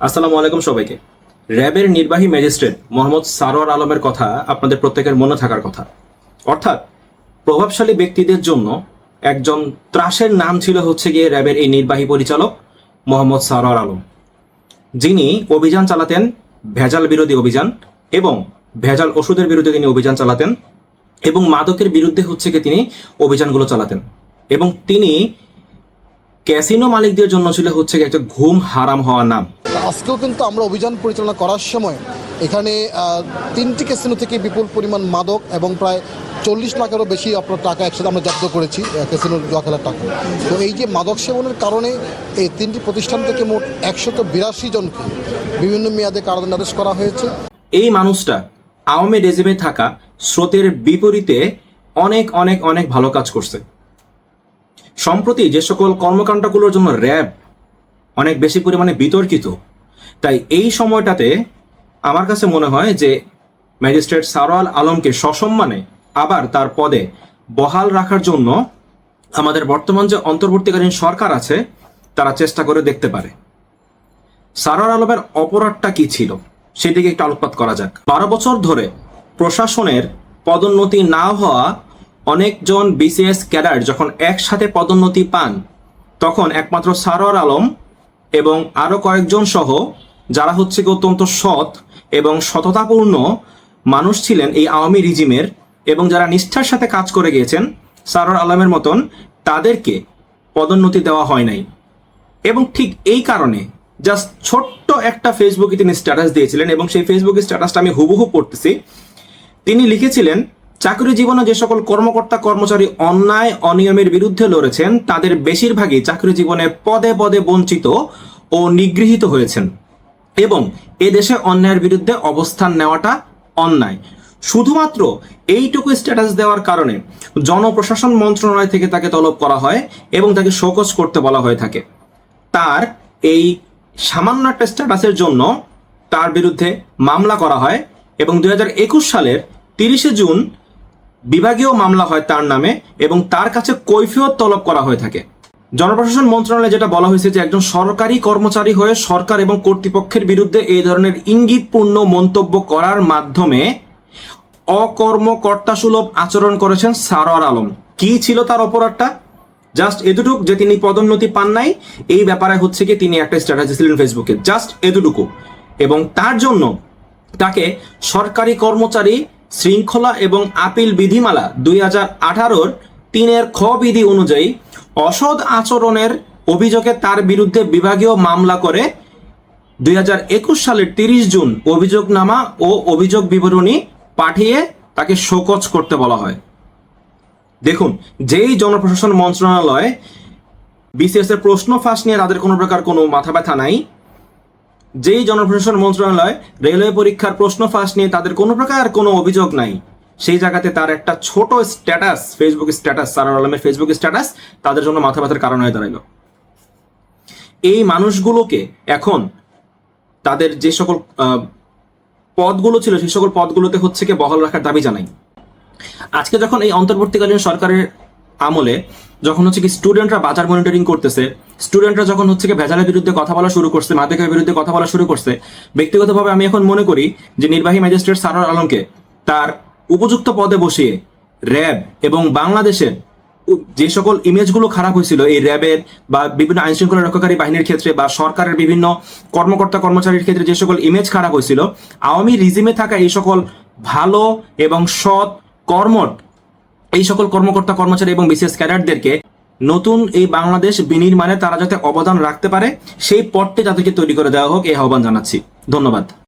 আসসালামু আলাইকুম সবাইকে। র্যাবের নির্বাহী ম্যাজিস্ট্রেট মোহাম্মদ সারোয়ার আলমের কথা আপনাদের প্রত্যেকের মনে থাকার কথা। অর্থাৎ, প্রভাবশালী ব্যক্তিদের জন্য একজন ত্রাসের নাম ছিল হচ্ছে গিয়ে র্যাবের এই নির্বাহী পরিচালক মোহাম্মদ সারোয়ার আলম। যিনি অভিযান চালাতেন, ভেজাল বিরোধী অভিযান এবং ভেজাল ওষুধের বিরুদ্ধে তিনি অভিযান চালাতেন এবং মাদকের বিরুদ্ধে হচ্ছে গিয়ে তিনি অভিযানগুলো চালাতেন এবং তিনি ক্যাসিনো মালিকদের জন্য ছিল হচ্ছে গিয়ে একটা ঘুম হারাম হওয়ার নাম। আজকেও কিন্তু আমরা অভিযান পরিচালনা করার সময় এখানে তিনটি ক্যাসিনো থেকে বিপুল পরিমাণ মাদক এবং প্রায় চল্লিশ লাখেরও বেশি আপনার টাকা একসাথে আমরা জব্দ করেছি আহ, ক্যাসিনোর জুয়া খেলার টাকা। তো এই যে মাদক সেবনের কারণে এই তিনটি প্রতিষ্ঠান থেকে মোট একশত বিরাশি জনকে বিভিন্ন মেয়াদে কারাদণ্ডাদেশ করা হয়েছে। এই মানুষটা আওয়ামী রেজিমে থাকা স্রোতের বিপরীতে অনেক অনেক অনেক ভালো কাজ করছে। সম্প্রতি যে সকল কর্মকাণ্ডগুলোর জন্য র্যাব অনেক বেশি পরিমাণে বিতর্কিত। তাই এই সময়টাতে আমার কাছে মনে হয় যে ম্যাজিস্ট্রেট সারোয়াল আলমকে সসম্মানে আবার তার পদে বহাল রাখার জন্য আমাদের বর্তমান যে অন্তর্বর্তীকালীন সরকার আছে, তারা চেষ্টা করে দেখতে পারে। সারার আলমের অপরাধটা কি ছিল? সেদিকে একটু আলোকপাত করা যাক। বারো বছর ধরে প্রশাসনের পদোন্নতি না হওয়া অনেকজন বিসিএস ক্যাডার যখন একসাথে পদোন্নতি পান, তখন একমাত্র সারোয়ার আলম এবং আরও কয়েকজন সহ, যারা হচ্ছে অত্যন্ত সৎ এবং সততাপূর্ণ মানুষ ছিলেন এই আওয়ামী রিজিমের এবং যারা নিষ্ঠার সাথে কাজ করে গিয়েছেন, সারোয়ার আলমের মতন, তাদেরকে পদোন্নতি দেওয়া হয় নাই। এবং ঠিক এই কারণে জাস্ট ছোট্ট একটা ফেসবুকে তিনি স্ট্যাটাস দিয়েছিলেন এবং সেই ফেসবুকের স্ট্যাটাসটা আমি হুবহু পড়তেছি। তিনি লিখেছিলেন চাকরি জীবনে যে সকল কর্মকর্তা, কর্মচারী অন্যায়, অনিয়মের বিরুদ্ধে লড়েছেন, তাদের বেশিরভাগই চাকরি জীবনে পদে পদে বঞ্চিত ও নিগৃহীত হয়েছেন। এবং এ দেশে অন্যায়ের বিরুদ্ধে অবস্থান নেওয়াটা অন্যায়। শুধুমাত্র এইটুকু স্ট্যাটাস দেওয়ার কারণে জনপ্রশাসন মন্ত্রণালয় থেকে তাকে তলব করা হয় এবং তাকে শোকজ করতে বলা হয়ে থাকে। তার এই সামান্য একটা স্ট্যাটাসের জন্য তার বিরুদ্ধে মামলা করা হয় এবং দুই হাজার একুশ সালের তিরিশে জুন বিভাগীয় মামলা হয় তার নামে এবং তার কাছে কৈফিয়ত তলব করা হয়ে থাকে। জনপ্রশাসন মন্ত্রণালয়ে যেটা বলা হয়েছে যে একজন সরকারি কর্মচারী হয়ে সরকার এবং কর্তৃপক্ষের বিরুদ্ধে এই ধরনের ইঙ্গিতপূর্ণ মন্তব্য করার মাধ্যমে অকর্মকর্তা সুলভ আচরণ করেছেন সারোয়ার আলম। কি ছিল তার অপরাধটা? জাস্ট এতটুক যে তিনি পদোন্নতি পান নাই। এই ব্যাপারে হচ্ছে কি তিনি একটা স্ট্যাটাস দিয়েছিলেন ফেসবুকে। জাস্ট এতটুকু। এবং তার জন্য তাকে সরকারি কর্মচারী শৃঙ্খলা এবং আপিল বিধিমালা দুই হাজার আঠারোর তিনের খ বিধি অনুযায়ী অসৎ আচরণের অভিযোগে তার বিরুদ্ধে বিভাগীয় মামলা করে দুই হাজার একুশ সালের তিরিশ জুন অভিযোগনামা ও অভিযোগ বিবরণী পাঠিয়ে তাকে শোকজ করতে বলা হয়। দেখুন, যেই জনপ্রশাসন মন্ত্রণালয় বিসিএস এর প্রশ্ন ফাঁস নিয়ে তাদের কোনো প্রকার কোনো মাথা ব্যথা নাই। যেই জনপ্রশাসন মন্ত্রণালয় রেলওয়ে পরীক্ষার প্রশ্ন ফাঁস নিয়ে তাদের কোনো প্রকার কোনো অভিযোগ নাই, সেই জায়গাতে তার একটা ছোট স্ট্যাটাস ফেসবুক স্ট্যাটাস সারার আলমের ফেসবুক স্ট্যাটাস তাদের জন্য মাথা ব্যথার কারণ হয়ে দাঁড়াইলো। এই মানুষগুলোকে এখন তাদের যে সকল পদগুলো ছিল, সেই সকল পদগুলোতে হচ্ছে কি বহাল রাখার দাবি জানাই। আজকে যখন এই অন্তর্বর্তীকালীন সরকারের আমলে যখন হচ্ছে কি স্টুডেন্টরা বাজার মনিটরিং করতেছে স্টুডেন্টরা যখন হচ্ছে কি ভেজালের বিরুদ্ধে কথা বলা শুরু করছে, মাদকের বিরুদ্ধে কথা বলা শুরু করছে, ব্যক্তিগতভাবে আমি এখন মনে করি যে নির্বাহী ম্যাজিস্ট্রেট সারোয়ার আলমকে তার উপযুক্ত পদে বসিয়ে র্যাব এবং বাংলাদেশের যে সকল ইমেজগুলো খারাপ হয়েছিল, এই র্যাবের বা বিভিন্ন আইন শৃঙ্খলা রক্ষাকারী বাহিনীর ক্ষেত্রে বা সরকারের বিভিন্ন কর্মকর্তা কর্মচারীর ক্ষেত্রে যে সকল ইমেজ খারাপ হয়েছিল, আওয়ামী রিজিমে থাকা এই সকল ভালো এবং সৎ কর্মট এই সকল কর্মকর্তা, কর্মচারী এবং বিশেষ ক্যাডারদেরকে নতুন এই বাংলাদেশ বিনির্মাণে তারা যাতে অবদান রাখতে পারে, সেই পথটি তাদেরকে তৈরি করে দেওয়া হোক, এই আহ্বান জানাচ্ছি। ধন্যবাদ।